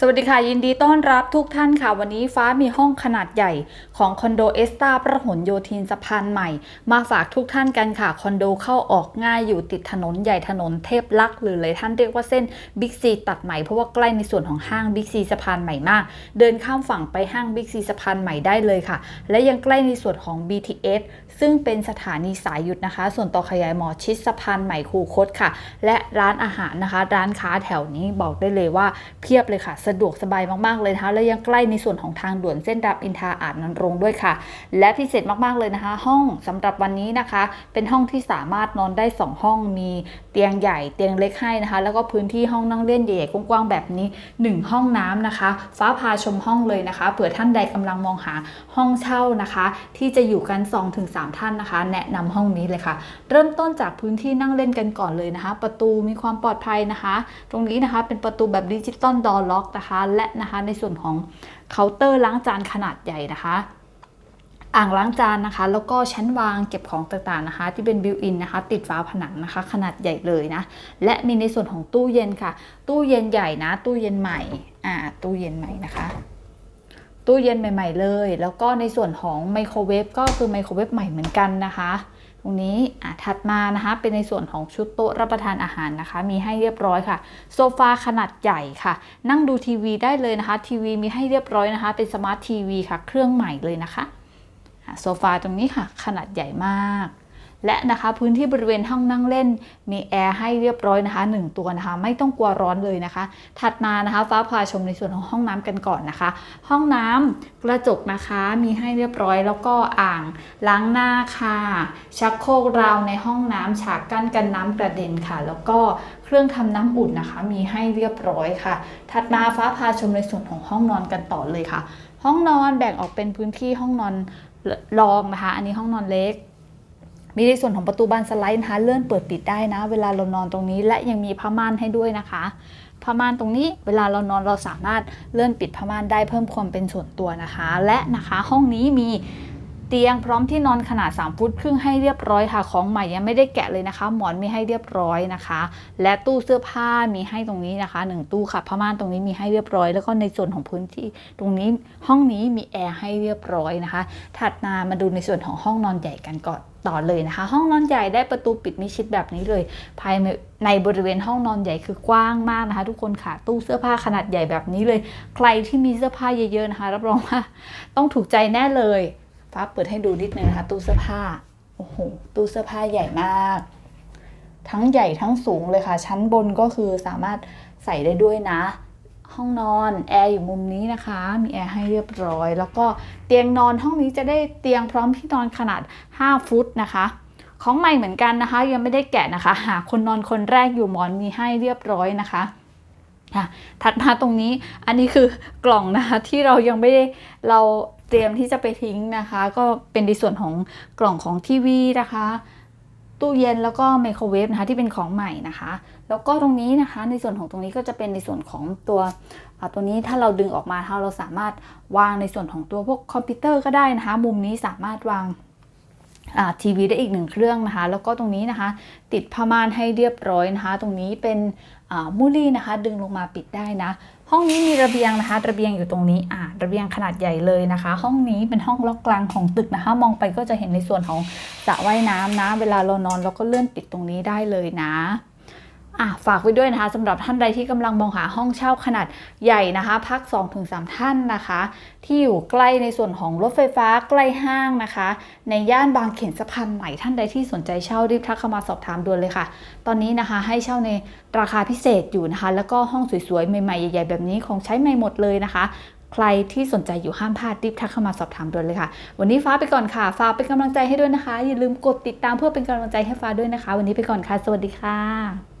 สวัสดีค่ะ ยินดีต้อนรับทุกท่านค่ะ วันนี้ฟ้ามีห้องขนาดใหญ่ของคอนโดเอสตาประหลโยธินสะพานใหม่ มาฝากทุกท่านกันค่ะ คอนโดเข้าออกง่ายอยู่ติดถนนใหญ่ถนนเทพลักษณ์หรือหลยท่านเรียกว่าเส้นบิ๊กซีตัดใหม่เพราะว่าใกล้ในส่วนของห้างบิ๊กซีสะพานใหม่มาก เดินข้ามฝั่งไปห้างบิ๊กซีสะพานใหม่ได้เลยค่ะ และยังใกล้ในส่วนของ BTS ซึ่งเป็นสถานีสายหยุดนะคะ ส่วนต่อขยายหมอชิดสะพานใหม่คูคตค่ะ และร้านอาหารนะคะ ร้านค้าแถวนี้บอกได้เลยว่าเพียบเลยค่ะสะดวกสบายมากๆเลยนะคะและยังใกล้ในส่วนของทางด่วนเส้นรามอินทาอาจนนรงค์ด้วยค่ะ และพิเศษมากๆเลยนะคะ ห้องสำหรับวันนี้นะคะ เป็นห้องที่สามารถนอนได้ 2 ห้องมีเตียงใหญ่เตียงเล็กให้นะคะ แล้วก็พื้นที่ห้องนั่งเล่นใหญ่ๆกว้างๆแบบนี้ 1 ห้องน้ำนะคะ ฟ้าพาชมห้องเลยนะคะเผื่อท่านใดกำลังมองหาห้องเช่านะคะ ที่จะอยู่กัน 2-3 ท่านนะคะ แนะนำห้องนี้เลยค่ะ เริ่มต้นจากพื้นที่นั่งเล่นกันก่อนเลยนะคะ ประตูมีความปลอดภัยนะคะ ตรงนี้นะคะเป็นประตูแบบดิจิตอลดอร์ล็อกนะคะ และนะคะในส่วนของเคาน์เตอร์ล้างจานขนาดใหญ่นะคะอ่างล้างจานนะคะ แล้วก็ชั้นวางเก็บของต่างๆนะคะ ที่เป็นบิวอินนะคะ ติดฝาผนังนะคะ ขนาดใหญ่เลยนะ และมีในส่วนของตู้เย็นค่ะ ตู้เย็นใหญ่นะ ตู้เย็นใหม่อ่าตู้เย็นใหม่นะคะ ตู้เย็นใหม่ ๆ เลย แล้วก็ในส่วนของไมโครเวฟก็คือไมโครเวฟใหม่เหมือนกันนะคะ รงนี้อะถัดมานะคะเป็นในส่วนของชุดโต๊ะรับประทานอาหารนะคะ มีให้เรียบร้อยค่ะ โซฟาขนาดใหญ่ค่ะ นั่งดูทีวีได้เลยนะคะ ทีวีมีให้เรียบร้อยนะคะ เป็นสมาร์ททีวีค่ะ เครื่องใหม่เลยนะคะโซฟาตรงนี้ค่ะ ขนาดใหญ่มาก และนะคะพื้นที่บริเวณห้องนั่งเล่น มีแอร์ให้เรียบร้อยนะคะ 1 ตัวนะคะ ไม่ต้องกลัวร้อนเลยนะคะ ถัดมานะคะฟ้าพาชมในส่วนของห้องน้ำกันก่อนนะคะ ห้องน้ำกระจกนะคะมีให้เรียบร้อยแล้วก็อ่างล้างหน้าค่ะ ชักโครกราวในห้องน้ำฉากกั้นกันน้ำกระเด็นค่ะ แล้วก็เครื่องทำน้ำอุ่นนะคะ มีให้เรียบร้อยค่ะ ถัดมาฟ้าพาชมในส่วนของห้องนอนกันต่อเลยค่ะ ห้องนอนแบ่งออกเป็นพื้นที่ห้องนอนรองนะคะ อันนี้ห้องนอนเล็ก มีในส่วนของประตูบานสไลด์นะคะเลื่อนเปิดปิดได้นะ เวลาเรานอนตรงนี้และยังมีผ้าม่านให้ด้วยนะคะผ้าม่านตรงนี้เวลาเรานอนเราสามารถเลื่อนปิดผ้าม่านได้เพิ่มความเป็นส่วนตัวนะคะ และนะคะห้องนี้มี เตียงพร้อมที่นอนขนาด 3 ฟุตครึ่งให้เรียบร้อยค่ะ ของใหม่ยังไม่ได้แกะเลยนะคะ หมอนมีให้เรียบร้อยนะคะ และตู้เสื้อผ้ามีให้ตรงนี้นะคะหนึ่งตู้ค่ะผ้าม่านตรงนี้มีให้เรียบร้อย แล้วก็ในส่วนของพื้นที่ตรงนี้ห้องนี้มีแอร์ให้เรียบร้อยนะคะ ถัดมามาดูในส่วนของห้องนอนใหญ่กันก่อนต่อเลยนะคะ ห้องนอนใหญ่ได้ประตูปิดมิชิดแบบนี้เลย ภายในบริเวณห้องนอนใหญ่คือกว้างมากนะคะ ทุกคนค่ะตู้เสื้อผ้าขนาดใหญ่แบบนี้เลย ใครที่มีเสื้อผ้าเยอะๆนะคะ รับรองว่าต้องถูกใจแน่เลย ฟ้าเปิดให้ดูนิดนึงนะคะ ตู้เสื้อผ้าโอ้โหตู้เสื้อผ้าใหญ่มาก ทั้งใหญ่ทั้งสูงเลยค่ะ ชั้นบนก็คือสามารถใส่ได้ด้วยนะ ห้องนอนแอร์อยู่มุมนี้นะคะ มีแอร์ให้เรียบร้อย แล้วก็เตียงนอนห้องนี้จะได้เตียงพร้อมที่นอนขนาด 5 ฟุตนะคะ ของใหม่เหมือนกันนะคะ ยังไม่ได้แกะนะคะ หาคนนอนคนแรกอยู่หมอนมีให้เรียบร้อยนะคะค่ะถัดมาตรงนี้อันนี้คือกล่องนะคะที่เรายังไม่ได้เรา เตรียมที่จะไปทิ้งนะคะ ก็เป็นในส่วนของกล่องของทีวีนะคะ ตู้เย็นแล้วก็ไมโครเวฟนะคะที่เป็นของใหม่นะคะ แล้วก็ตรงนี้นะคะในส่วนของตรงนี้ก็จะเป็นในส่วนของตัวตัวนี้ถ้าเราดึงออกมาถ้าเราสามารถวางในส่วนของตัวพวกคอมพิวเตอร์ก็ได้นะคะ มุมนี้สามารถวางทีวีได้อีกหนึ่งเครื่องนะคะ แล้วก็ตรงนี้นะคะ ติดผ้าม่านให้เรียบร้อยนะคะ ตรงนี้เป็นมูลี่นะคะ ดึงลงมาปิดได้นะ ห้องนี้มีระเบียงนะคะ ระเบียงอยู่ตรงนี้อ่าระเบียงขนาดใหญ่เลยนะคะ ห้องนี้เป็นห้องล็อกกลางของตึกนะคะ มองไปก็จะเห็นในส่วนของสระว่ายน้ำนะ เวลาเรานอนเราก็เลื่อนปิดตรงนี้ได้เลยนะ อะฝากไว้ด้วยนะคะสำหรับท่านใดที่กำลังมองหาห้องเช่าขนาดใหญ่นะคะ พัก 2-3 ท่านนะคะ ที่อยู่ใกล้ในส่วนของรถไฟฟ้าใกล้ห้างนะคะ ในย่านบางเขนสะพานใหม่ท่านใดที่สนใจเช่ารีบทักเข้ามาสอบถามด่วนเลยค่ะ ตอนนี้นะคะให้เช่าในราคาพิเศษอยู่นะคะ แล้วก็ห้องสวยๆ ใหม่ๆ ใหญ่ๆ แบบนี้ของใช้ใหม่หมดเลยนะคะใครที่สนใจอยู่ห้ามพลาดรีบทักเข้ามาสอบถามด่วนเลยค่ะ วันนี้ฟ้าไปก่อนค่ะ ฟ้าเป็นกำลังใจให้ด้วยนะคะ อย่าลืมกดติดตามเพื่อเป็นกำลังใจให้ฟ้าด้วยนะคะ วันนี้ไปก่อนค่ะ สวัสดีค่ะ